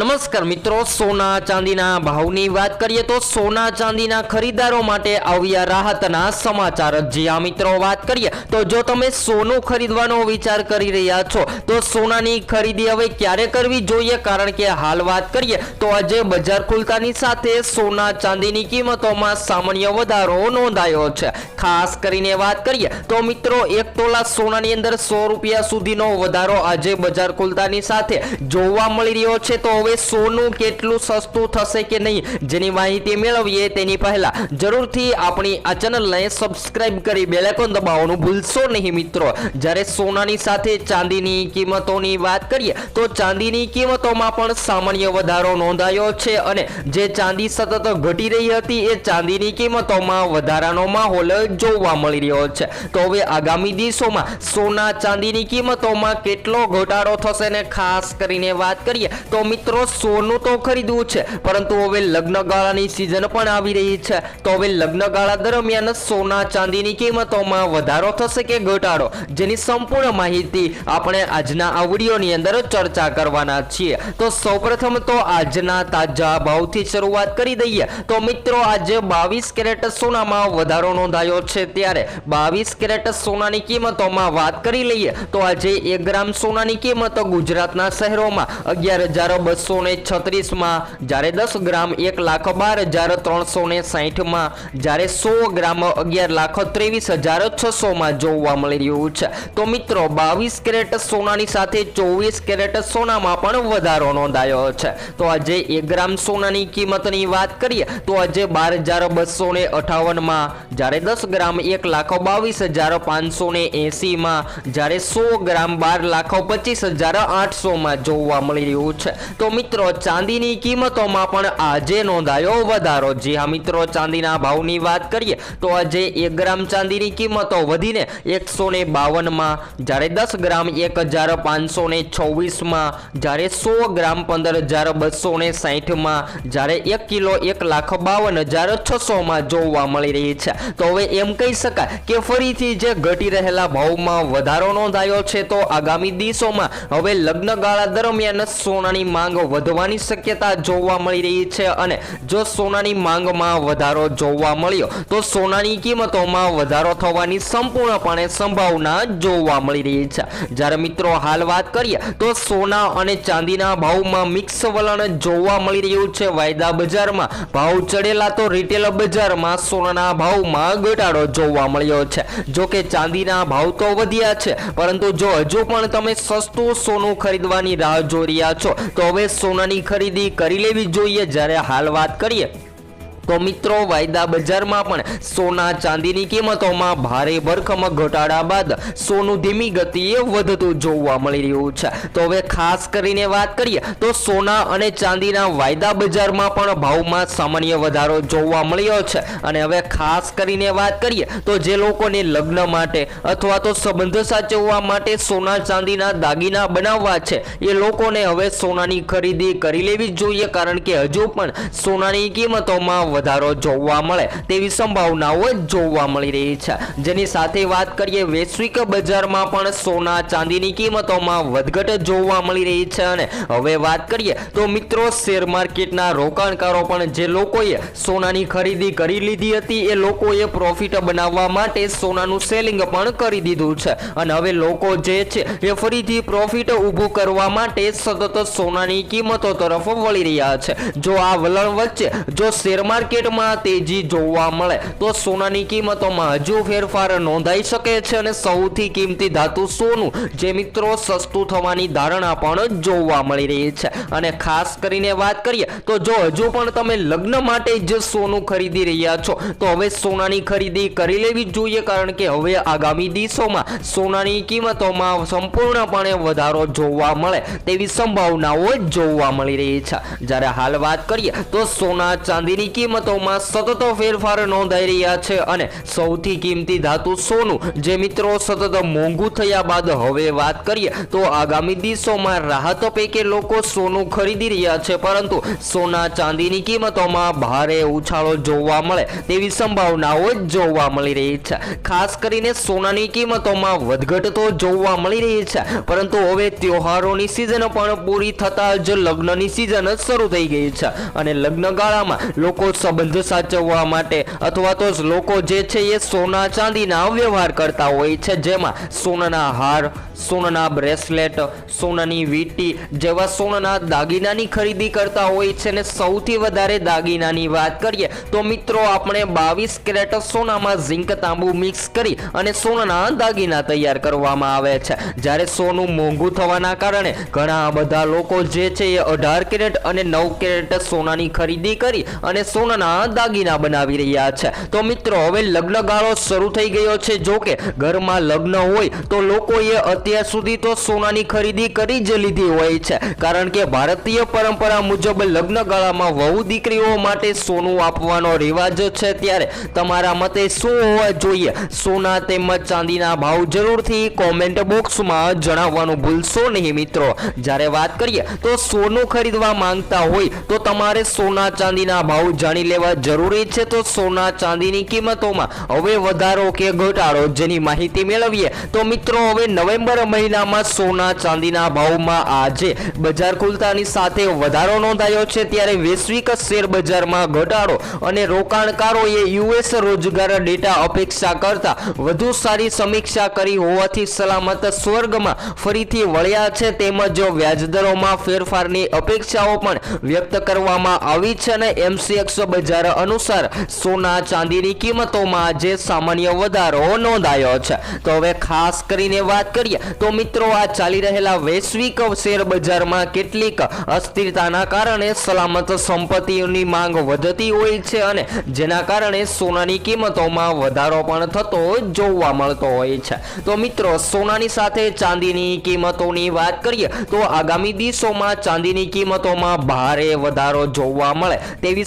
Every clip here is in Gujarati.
નમસ્કાર મિત્રો, સોના ચાંદીના ભાવની વાત કરીએ તો સોના ચાંદીના ખરીદારો માટે આવ્યા રાહતના સમાચાર. જી આ મિત્રો, વાત કરીએ તો જો તમે સોનું ખરીદવાનો વિચાર કરી રહ્યા છો, તો સોનાની ખરીદી હવે ક્યારે કરવી જોઈએ? કારણ કે હાલ વાત કરીએ તો આજે બજાર ખુલતાની સાથે સોના ચાંદીની કિંમતોમાં સામાન્ય વધારો નોંધાયો છે. ખાસ કરીને વાત કરીએ તો મિત્રો, એક તોલા સોનાની અંદર સો રૂપિયા સુધીનો વધારો આજે બજાર ખુલતાની સાથે જોવા મળી રહ્યો છે. તો હવે સોનું કેટલું સસ્તું થશે કે નહીં જેની માહિતી મેળવીએ તેની પહેલા જરૂરથી આપણી આ ચેનલને સબસ્ક્રાઈબ કરી બેલેકોન દબાવવાનું ભૂલશો નહીં મિત્રો. જ્યારે સોનાની સાથે ચાંદીની કિંમતોની વાત કરીએ તો ચાંદીની કિંમતોમાં પણ સામાન્ય વધારો નોંધાયો છે અને જે ચાંદી સતત ઘટી રહી હતી એ ચાંદીની કિંમતોમાં વધારાનો માહોલ જોવા મળી રહ્યો છે. તો હવે આગામી દિવસોમાં સોના ચાંદીની કિંમતોમાં કેટલો ઘટાડો થશે ને ખાસ કરીને વાત કરીએ તો મિત્રો સોનું તો ખરીદવું છે, પરંતુ હવે લગ્ન ગાળાની સિઝન પણ આવી રહી છે. તો હવે લગ્ન ગાળા દરમિયાન સોના ચાંદીની કિંમતોમાં વધારો થશે કે ઘટાડો? જેની સંપૂર્ણ માહિતી આપણે આજના આ વિડીયોની અંદર ચર્ચા કરવાના છીએ. તો સૌપ્રથમ તો આજના તાજા ભાવથી શરૂઆત કરી દઈએ. તો મિત્રો, આજે બાવીસ કેરેટ સોનામાં વધારો નોંધાયો છે ત્યારે બાવીસ કેરેટ સોનાની કિંમતોમાં વાત કરી લઈએ. તો આજે એક ગ્રામ સોનાની કિંમત ગુજરાતના શહેરોમાં અગિયાર હજાર બસો ને છત્રીસમાં, જ્યારે દસ ગ્રામ એક લાખ બાર હજાર ત્રણસો ને સાહીઠમાં જ્યારે સો ગ્રામ અગિયાર લાખ ત્રેવીસ હજાર છસોમાં જોવા મળી રહ્યું છે. તો મિત્રો, બાવીસ કેરેટ સોનાની સાથે ચોવીસ કેરેટ સોનામાં પણ વધારો નોંધાયો છે. તો આજે એક ગ્રામ સોનાની કિંમતની વાત કરીએ, તો આજે બાર હજાર બસો ને અઠાવનમાં જ્યારે દસ ગ્રામ એક લાખ બાવીસ હજાર પાંચસો ને એંસીમાં જ્યારે સો ગ્રામ બાર લાખ પચીસ હજાર આઠસોમાં જોવા મળી રહ્યું છે. તો મિત્રો, ચાંદીની કિંમતોમાં પણ આજે નોંધાયો વધારો. જી હા મિત્રો, ચાંદીના ભાવની વાત કરીએ, તો આજે એક ગ્રામ ચાંદીની કિંમતો વધીને એકસો ને બાવનમાં, જ્યારે દસ ગ્રામ એક હજાર પાંચસો ને છવ્વીસમાં, જ્યારે સો ગ્રામ પંદર હજાર બસો ને સાહીઠમાં, જ્યારે એક કિલો એક લાખ બાવન હજાર છસોમાં જોવા મળી રહી છે. તો હવે એમ કહી શકાય કે ફરીથી જે ઘટી રહેલા ભાવમાં વધારો નોંધાયો છે, તો આગામી દિવસોમાં હવે લગ્ન ગાળા દરમિયાન સોનાની માંગ વધવાની શક્યતા જોવા મળી રહી છે અને જો સોનાની માંગમાં વધારો જોવા મળ્યો, તો સોનાની કિંમતોમાં વધારો થવાની સંપૂર્ણપણે સંભાવના જોવા મળી રહી છે. જ્યારે મિત્રો હાલ વાત કરીએ, તો સોના અને ચાંદીના ભાવમાં મિક્સ વલણ જોવા મળી રહ્યું છે. વાયદા બજારમાં ભાવ ચડેલા તો રિટેલ બજારમાં સોનાના ભાવમાં ઘટાડો જોવા મળ્યો છે. જો કે ચાંદીના ભાવ તો વધ્યા છે, પરંતુ જો હજુ પણ તમે સસ્તું સોનું ખરીદવાની રાહ જોઈ રહ્યા છો, તો હવે સોનાની ખરીદી કરી લેવી જોઈએ. જ્યારે હાલ વાત કરીએ તો મિત્રો, વાયદા બજારમાં પણ સોના ચાંદીની કિંમતોમાં ભારે ભરખમ ઘટાડા બાદ સોનું ધીમી ગતિએ વધતું જોવા મળી રહ્યું છે. તો હવે ખાસ કરીને વાત કરીએ, તો સોના અને ચાંદીના વાયદા બજારમાં પણ ભાવમાં સામાન્ય વધારો જોવા મળ્યો છે. અને હવે ખાસ કરીને વાત કરીએ, તો જે લોકોને લગ્ન માટે અથવા તો સંબંધ સાચવવા માટે સોના ચાંદીના દાગીના બનાવવા છે, એ લોકોને હવે સોનાની ખરીદી કરી લેવી જોઈએ, કારણ કે હજુ પણ સોનાની કિંમતોમાં વધારો જોવા મળે તેવી સંભાવનાઓ જોવા મળી રહી છે. જેની સાથે વાત કરીએ, વૈશ્વિક બજારમાં પણ સોના ચાંદીની કિંમતોમાં વધઘટ જોવા મળી રહી છે અને હવે વાત કરીએ તો મિત્રો, શેર માર્કેટના રોકાણકારો પણ જે લોકોએ સોનાની ખરીદી કરી લીધી હતી, એ લોકોએ પ્રોફિટ બનાવવા માટે સોનાનું સેલિંગ પણ કરી દીધું છે. અને હવે લોકો જે છે, એ ફરીથી પ્રોફિટ ઊભું કરવા માટે સતત સોનાની કિંમતો તરફ વળી રહ્યા છે. જો આ વલણ વચ્ચે, જો શેર માર્કેટમાં તેજી જોવા મળે. તો સોનાની કિંમતોમાં હજુ ફેરફાર નોંધાઈ શકે છે અને સૌથી કિંમતી ધાતુ સોનું, જે મિત્રો સસ્તું થવાની ધારણા પણ જોવા મળી રહી છે. અને ખાસ કરીને વાત કરીએ, તો જો હજુ પણ તમે લગ્ન માટે જ સોનું ખરીદી રહ્યા છો, તો હવે સોનાની ખરીદી કરી લેવી જોઈએ, કારણ કે હવે આગામી દિવસોમાં સોનાની કિંમતોમાં સંપૂર્ણપણે વધારો જોવા મળે તેવી સંભાવનાઓ જોવા મળી રહી છે. જ્યારે હાલ વાત કરીએ, તો સોના ચાંદીની કિંમત કિંમતોમાં સતત ફેરફાર નોંધાઈ રહ્યા છે અને સૌથી કિંમતી ધાતુ સોનું જે મિત્રો સતત મોંઘું થયા બાદ હવે વાત કરીએ તો આગામી દિવસોમાં રાહત પૈકી લોકો સોનું ખરીદી રહ્યા છે, પરંતુ સોના ચાંદીની કિંમતોમાં ભારે ઉછાળો જોવા મળે તેવી સંભાવનાઓ જોવા મળી રહી છે. ખાસ કરીને સોનાની કિંમતોમાં વધઘટ તો જોવા મળી રહી છે, પરંતુ હવે તહેવારોની સિઝન પણ પૂરી થતા જ લગ્નની સિઝન શરૂ થઈ ગઈ છે અને લગ્નગાળામાં લોકો સંબંધ સાચવવા માટે અથવા તો લોકો જે છે એ સોના ચાંદીના વ્યવહાર કરતા હોય છે, જેમાં સોનાના હાર, સોનાના બ્રેસલેટ, સોનાની વીંટી જેવા સોનાના દાગીનાની ખરીદી કરતા હોય છે. ને સૌથી વધારે દાગીનાની વાત કરીએ તો મિત્રો, આપણે બાવીસ કેરેટ સોનામાં ઝીંક તાંબુ મિક્સ કરી અને સોનાના દાગીના તૈયાર કરવામાં આવે છે. જ્યારે સોનું મોંઘું થવાના કારણે ઘણા બધા લોકો જે છે એ અઢાર કેરેટ અને નવ કેરેટ સોનાની ખરીદી કરી અને સોનાના દાગીના બનાવી રહ્યા છે. તો મિત્રો, હવે લગ્ન ગાળો શરૂ થઈ ગયો છે. જો કે ઘરમાં લગ્ન હોય તો લોકોએ અત્યાર સુધી તો સોનાની ખરીદી કરી જ લીધી હોય છે. કારણ કે ભારતીય પરંપરા મુજબ લગ્ન ગાળામાં વહુ દીકરીઓ માટે સોનું આપવાનો રિવાજ છે ત્યારે તમારા મતે શું હોવા જોઈએ? સોના તેમજ ચાંદીના ભાવ જરૂરથી કોમેન્ટ બોક્સમાં જણાવવાનું ભૂલશો નહીં મિત્રો. જ્યારે વાત કરીએ તો સોનું ખરીદવા માંગતા હોય તો તમારે સોના ચાંદીના ભાવ જાણી લેવા જરૂરી છે તો સોના ચાંદીની કિંમતોમાં હવે વધારો કે ઘટાડો જેની માહિતી મેળવીએ તો મિત્રો હવે નવેમ્બર મહિનામાં સોના ચાંદીના ભાવમાં આજે બજાર ખુલતાની સાથે વધારો નોંધાયો છે ત્યારે વૈશ્વિક શેર બજારમાં ઘટાડો અને રોકાણકારોએ યુએસ રોજગાર ડેટા અપેક્ષા કરતા વધુ સારી સમીક્ષા કરી હોવાથી સલામત સ્વર્ગમાં ફરીથી વળ્યા છે તેમજ વ્યાજદરોમાં ફેરફારની અપેક્ષાઓ પણ વ્યક્ત કરવામાં આવી છે અને એમસીએક્સ બજાર અનુસાર સોના ચાંદીની કિંમતોમાં આજે સામાન્ય વધારો નોંધાયો છે. તો હવે ખાસ કરીને વાત કરીએ તો મિત્રો, આ ચાલી રહેલા વૈશ્વિક શેર બજારમાં કેટલીક અસ્થિરતાના કારણે સલામત સંપત્તિઓની માંગ વધતી હોય છે અને જેના કારણે સોનાની કિંમતોમાં વધારો પણ થતો જોવા મળતો હોય છે. તો મિત્રો, સોનાની સાથે ચાંદીની કિંમતોની વાત કરીએ તો આગામી દિવસોમાં ચાંદીની કિંમતોમાં ભારે વધારો જોવા મળે તેવી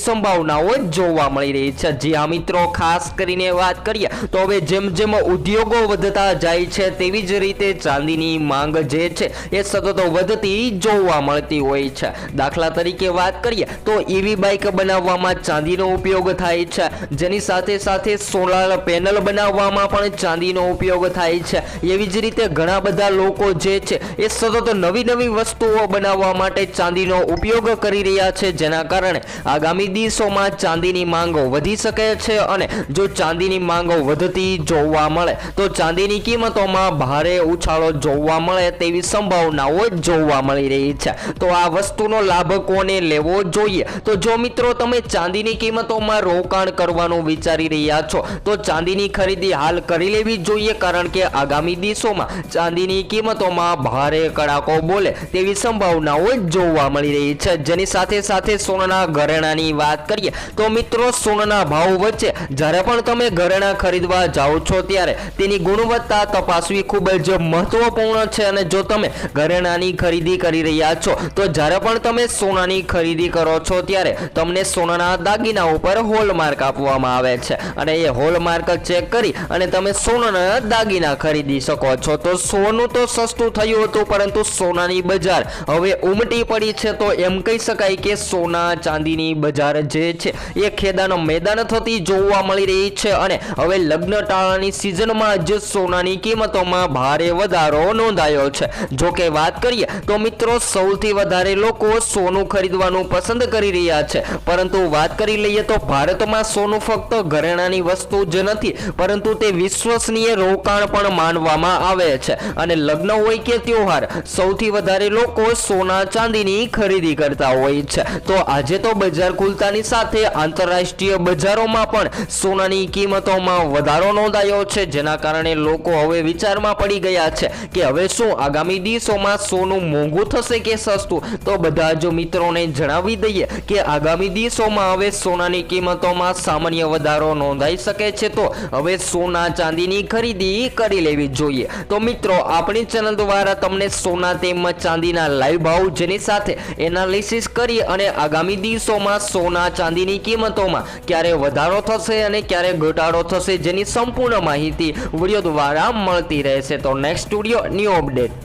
સંભાવનાઓ જોવા મળી રહી છે. જી હા મિત્રો, ખાસ કરીને વાત કરીએ તો હવે જેમ જેમ ઉદ્યોગો વધતા જાય છે, તેવી જ રીતે ચાંદીની માંગ જે છે એ સતત વધતી જોવા મળતી હોય છે. દાખલા તરીકે વાત કરીએ તો ઈવી બાઇક બનાવવામાં ચાંદીનો ઉપયોગ થાય છે. જેની સાથે સાથે સોલાર પેનલ બનાવવામાં પણ ચાંદીનો ઉપયોગ થાય છે. એવી જ રીતે ઘણા બધા લોકો જે છે એ સતત નવી નવી વસ્તુઓ બનાવવા માટે ચાંદીનો ઉપયોગ કરી રહ્યા છે. જેના કારણે આગામી દિવસોમાં ચાંદીની માંગો વધી શકે છે અને જો ચાંદીની માંગો વધતી જોવા મળે, તો ચાંદીની કિંમતોમાં ભારે ઉછાળો જોવા મળે તેવી સંભાવનાઓ જોવા મળી રહી છે. તો આ વસ્તુનો લાભ કોને લેવો જોઈએ? તો જો મિત્રો તમે ચાંદીની કિંમતોમાં રોકાણ કરવાનું વિચારી રહ્યા છો, તો ચાંદીની ખરીદી હાલ કરી લેવી જોઈએ કારણ કે આગામી દિવસોમાં ચાંદીની કિંમતોમાં ભારે કડાકો બોલે તેવી સંભાવનાઓ જોવા મળી રહી છે. જેની સાથે સાથે સોનાના ઘરેણાની વાત કરીએ તો મિત્રો સોનાના ભાવ વચ્ચે જ્યારે પણ તમે ઘરેણા ખરીદવા જાઓ છો ત્યારે તેની ગુણવત્તા તપાસવી ખૂબ જ મહત્વપૂર્ણ છે અને જો તમે ઘરેણાની ખરીદી કરી રહ્યા છો, તો જ્યારે પણ તમે સોનાની ખરીદી કરો છો ત્યારે તમને સોનાના દાગીના ઉપર હોલમાર્ક આપવામાં આવે છે અને એ હોલમાર્ક ચેક કરી અને તમે સોનાના દાગીના ખરીદી શકો છો. તો સોનું તો સસ્તું થયું હતું, પરંતુ સોનાની બજાર હવે ઉમટી પડી છે, તો એમ કહી શકાય કે સોના ચાંદીની બજાર જે છે. એ ખેદાનો મેદાન થતી જોવા મળી રહી છે અને હવે લગ્ન ટાળાની સિઝનમાં જ સોનાની કિંમતોમાં ભારે વધારો નોંધાયો છે. જો કે વાત કરીએ તો મિત્રો, સૌથી વધારે લોકો સોનું ખરીદવાનું પસંદ કરી રહ્યા છે. પરંતુ વાત કરી લઈએ તો ભારતમાં સોનું ફક્ત ઘરેણાની વસ્તુ જ નથી, પરંતુ તે વિશ્વસનીય રોકાણ પણ માનવામાં આવે છે. અને લગ્ન હોય કે તહેવાર સૌથી વધારે લોકો સોના ચાંદીની ખરીદી કરતા હોય છે. તો આજે તો બજાર ખુલતાની સાથે આંતરરાષ્ટ્રીય બજારોમાં પણ સોનાની કિંમતોમાં વધારો નોંધાયો છે, જેના કારણે લોકો હવે વિચારમાં પડી ગયા છે કે હવે શું આગામી દિવસોમાં સોનું મોંઘું થશે કે સસ્તું? તો બધા જ મિત્રોને જણાવી દઈએ કે આગામી દિવસોમાં હવે સોનાની કિંમતોમાં સામાન્ય વધારો નોંધાઈ શકે છે, તો હવે સોના ચાંદીની ખરીદી કરી લેવી જોઈએ. તો મિત્રો, આપણી ચેનલ દ્વારા તમને સોના તેમજ ચાંદીના લાઈવ ભાવ જેની સાથે એનાલિસિસ કરી અને આગામી દિવસોમાં સોના ચાંદી ચાંદીની કિંમતોમાં ક્યારે વધારો થશે અને ક્યારે ઘટાડો થશે જેની સંપૂર્ણ માહિતી વીડિયો દ્વારા મળતી રહેશે. તો નેક્સ્ટ સ્ટુડિયો ન્યૂ અપડેટ